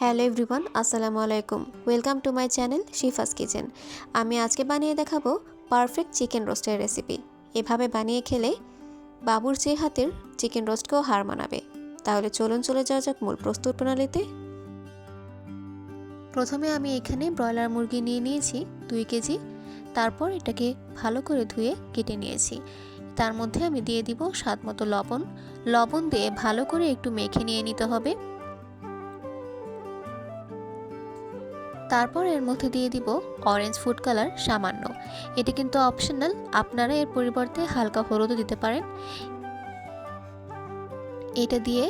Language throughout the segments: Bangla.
হ্যালো এভরিওয়ান, আসসালামু আলাইকুম। Welcome to my channel Shifa's kitchen. আমি আজকে বানিয়ে দেখাবো পারফেক্ট চিকেন রোস্টের রেসিপি। এভাবে বানিয়ে খেলে বাবুর চেয়ে হাতের চিকেন রোস্টকেও হার মানাবে। তাহলে চলুন চলে যাওয়া যাক মূল প্রস্তুত প্রণালীতে। প্রথমে আমি এখানে ব্রয়লার মুরগি নিয়ে নিয়েছি দুই কেজি। তারপর এটাকে ভালো করে ধুয়ে কেটে নিয়েছি। তার মধ্যে আমি দিয়ে দিব স্বাদ মতো লবণ। লবণ দিয়ে ভালো করে একটু মেখে নিয়ে নিতে হবে। তারপর এর মধ্যে দিয়ে দিব অরেঞ্জ ফুড কালার সামান্য। এটি কিন্তু অপশনাল আপনারা এর পরিবর্তে হালকা হলুদও দিতে পারেন। এটা দিয়ে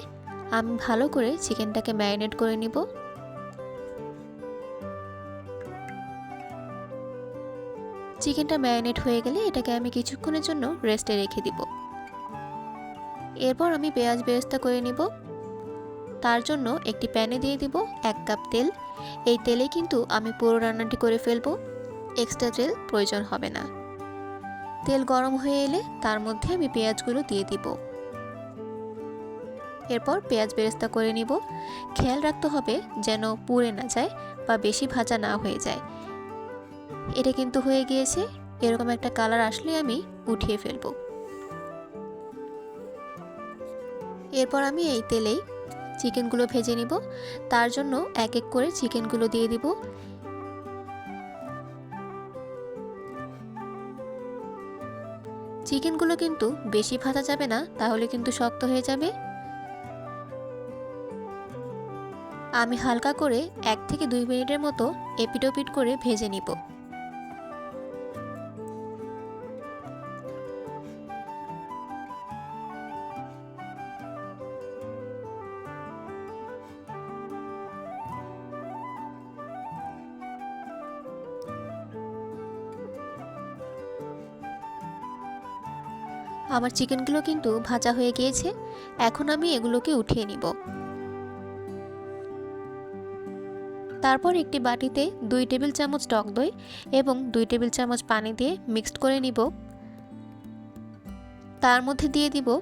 আমি ভালো করে চিকেনটাকে ম্যারিনেট করে নিব। চিকেনটা ম্যারিনেট হয়ে গেলে এটাকে আমি কিছুক্ষণের জন্য রেস্টে রেখে দিব। এরপর আমি পেঁয়াজ বেরেস্তা করে নিব। তার জন্য একটি প্যানে দিয়ে দিব এক কাপ তেল। এই তেলে কিন্তু আমি পুরো রান্নাটি করে ফেলব। এক্সট্রা তেল প্রয়োজন হবে না। তেল গরম হয়ে এলে তার মধ্যে আমি পেঁয়াজগুলো দিয়ে দিব। এরপর পেঁয়াজ বেরেস্তা করে নিব। খেয়াল রাখতে হবে যেন পুড়ে না যায় বা বেশি ভাজা না হয়ে যায়। এটা কিন্তু হয়ে গিয়েছে। এরকম একটা কালার আসলে আমি উঠিয়ে ফেলব। এরপর আমি এই তেলেই চিকেনগুলো ভেজে নিব। তার জন্য এক এক করে চিকেনগুলো দিয়ে দিব। চিকেনগুলো কিন্তু বেশি ভাজা যাবে না, তাহলে কিন্তু শক্ত হয়ে যাবে। আমি হালকা করে এক থেকে দুই মিনিটের মতো এপিটোপিট করে ভেজে নিব। আমার চিকেনগুলো কিন্তু ভাজা হয়ে গিয়েছে। এখন আমি এগুলোকে উঠিয়ে নিব। তারপর একটি বাটিতে দুই টেবিল চামচ টক দই এবং দুই টেবিল চামচ পানি দিয়ে মিক্সড করে নিব। তার মধ্যে দিয়ে দিব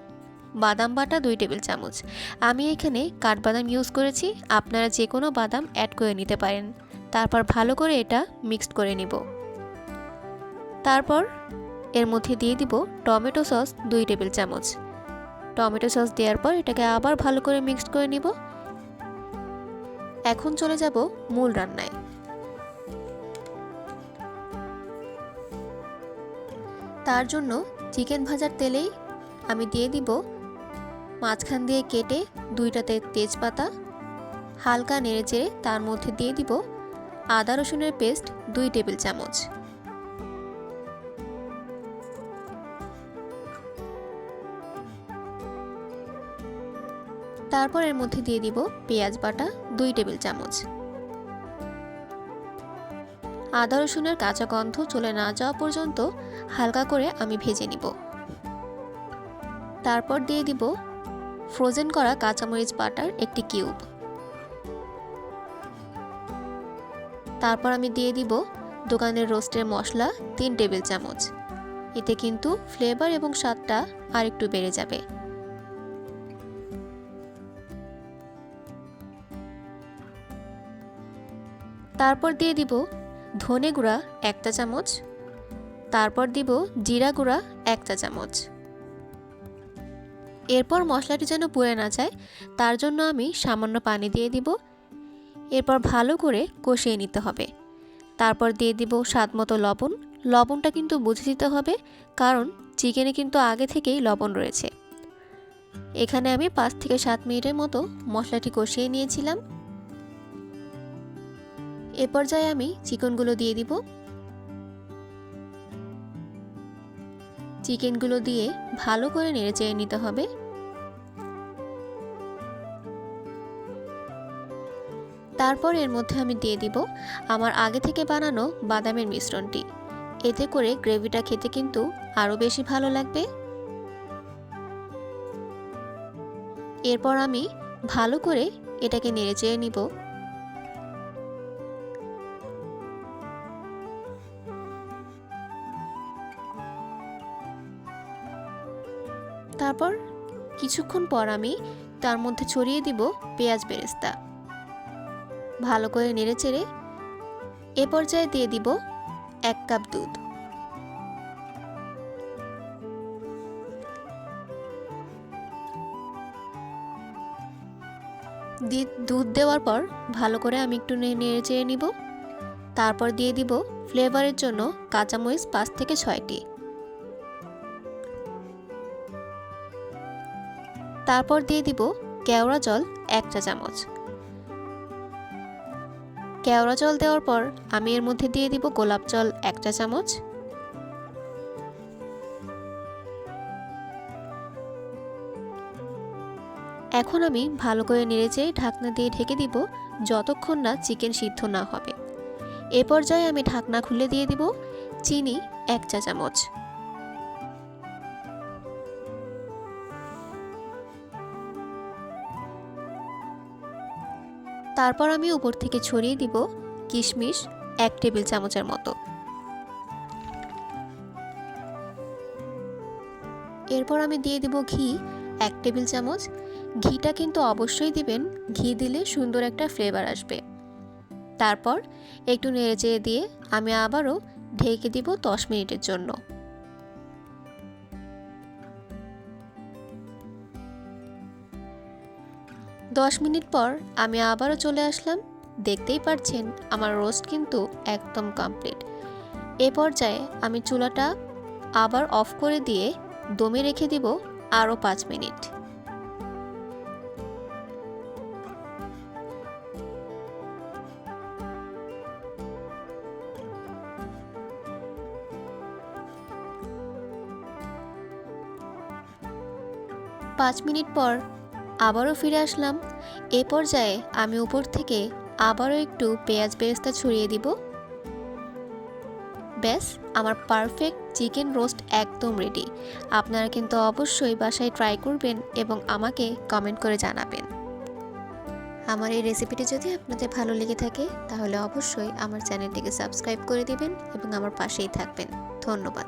বাদাম বাটা দুই টেবিল চামচ। আমি এখানে কাঠবাদাম ইউজ করেছি, আপনারা যে কোনো বাদাম অ্যাড করে নিতে পারেন। তারপর ভালো করে এটা মিক্সড করে নিব। তারপর এর মধ্যে দিয়ে দিব টমেটো সস দুই টেবিল চামচ। টমেটো সস দেওয়ার পর এটাকে আবার ভালো করে মিক্সড করে নিব। এখন চলে যাব মূল রান্নায়। তার জন্য চিকেন ভাজার তেলেই আমি দিয়ে দিব মাঝখান দিয়ে কেটে দুইটাতে তেজপাতা, হালকা নেড়ে চেড়ে তার মধ্যে দিয়ে দিব আদা রসুনের পেস্ট দুই টেবিল চামচ। তারপর এর মধ্যে দিয়ে দিব পেঁয়াজ বাটা, দুই টেবিল চামচ। আদা, রসুনের কাঁচা গন্ধ চলে না যাওয়া পর্যন্ত হালকা করে আমি ভেজে নিব। তারপর দিয়ে দিব ফ্রোজেন করা কাঁচামরিচ বাটার একটি কিউব। তারপর আমি দিয়ে দিব দোকানের রোস্টের মশলা তিন টেবিল চামচ। এতে কিন্তু ফ্লেভার এবং স্বাদটা আরেকটু বেড়ে যাবে। তারপর দিয়ে দিব ধনে গুঁড়া একটা চামচ, তারপর দিব জিরা গুঁড়া একটা চামচ। এরপর মশলাটি যেন পুড়ে না যায়, তার জন্য আমি সামান্য পানি দিয়ে দিব। এরপর ভালো করে কষিয়ে নিতে হবে। তারপর দিয়ে দিব স্বাদ মতো লবণ। লবণটা কিন্তু বুঝে দিতে হবে, কারণ চিকেনে কিন্তু আগে থেকেই লবণ রয়েছে। এখানে আমি পাঁচ থেকে সাত মিনিটের মতো মশলাটি কষিয়ে নিয়েছিলাম। এ পর্যায়ে আমি চিকেনগুলো দিয়ে দিব। চিকেনগুলো দিয়ে ভালো করে নেড়ে চেড়ে নিতে হবে। তারপর এর মধ্যে আমি দিয়ে দিব আমার আগে থেকে বানানো বাদামের মিশ্রণটি। এতে করে গ্রেভিটা খেতে কিন্তু আরও বেশি ভালো লাগবে। এরপর আমি ভালো করে এটাকে নেড়ে চেড়ে নিব। তারপর কিছুক্ষণ পর আমি তার মধ্যে ছড়িয়ে দিব পেঁয়াজ বেরেস্তা। ভালো করে নেড়ে চেড়ে এ পর্যায়ে দিয়ে দিব এক কাপ দুধ। দুধ দেওয়ার পর ভালো করে আমি একটু নেড়ে চেড়ে নিব। তারপর দিয়ে দিব ফ্লেভারের জন্য কাঁচামরিচ পাঁচ থেকে ছয়টি। তারপর দিয়ে দিব কেওড়া জল এক চা চামচ। কেওড়া জল দেওয়ার পর আমি এর মধ্যে দিয়ে দিব গোলাপ জল এক চা চামচ। এখন আমি ভালো করে নেড়েচেড়ে ঢাকনা দিয়ে ঢেকে দিব যতক্ষণ না চিকেন সিদ্ধ না হবে। এ পর্যায়ে আমি ঢাকনা খুলে দিয়ে দিব চিনি এক চা চামচ। তারপর আমি উপর থেকে ছড়িয়ে দিব কিশমিশ এক টেবিল চামচের মতো। এরপর আমি দিয়ে দিব ঘি এক টেবিল চামচ। ঘিটা কিন্তু অবশ্যই দিবেন, ঘি দিলে সুন্দর একটা ফ্লেভার আসবে। তারপর একটু নেড়ে চেড়ে দিয়ে আমি আবারও ঢেকে দিব দশ মিনিটের জন্য। দশ মিনিট পর আমি আবারও চলে আসলাম। দেখতেই পারছেন, আমার রোস্ট কিন্তু একদম কমপ্লিট। এ পর্যায়ে আমি চুলাটা আবার অফ করে দিয়ে দমে রেখে দিব আরও পাঁচ মিনিট। পাঁচ মিনিট পর আবারও ফিরে আসলাম। এ পর্যায়ে আমি উপর থেকে আবারও একটু পেঁয়াজ বেরেস্তা ছড়িয়ে দিব। ব্যাস, আমার পারফেক্ট চিকেন রোস্ট একদম রেডি। আপনারা কিন্তু অবশ্যই বাসায় ট্রাই করবেন এবং আমাকে কমেন্ট করে জানাবেন। আমার এই রেসিপিটি যদি আপনাদের ভালো লেগে থাকে, তাহলে অবশ্যই আমার চ্যানেলটিকে সাবস্ক্রাইব করে দিবেন এবং আমার পাশেই থাকবেন। ধন্যবাদ।